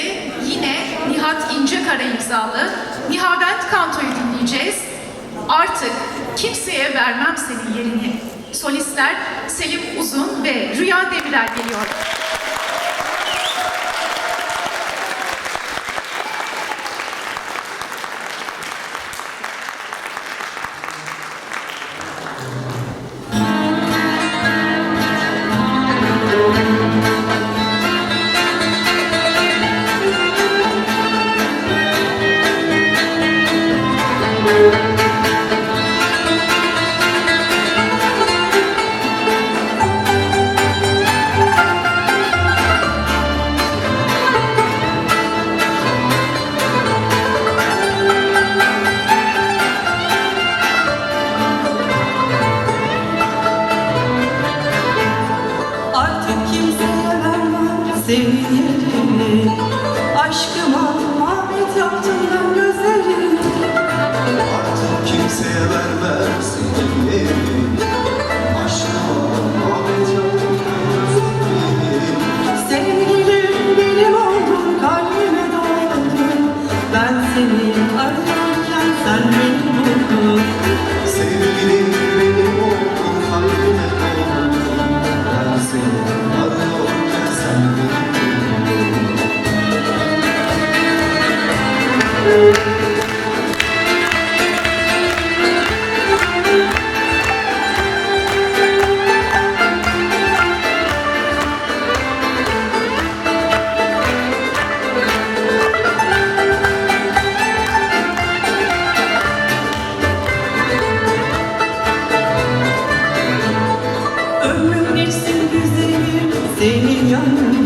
bölümümüzde yine Nihat İncekara imzalı Nihavent Kanto'yu dinleyeceğiz. Artık kimseye vermem senin yerini. Solistler Selim Uzun ve Rüya Deviler geliyor. seni senin yanına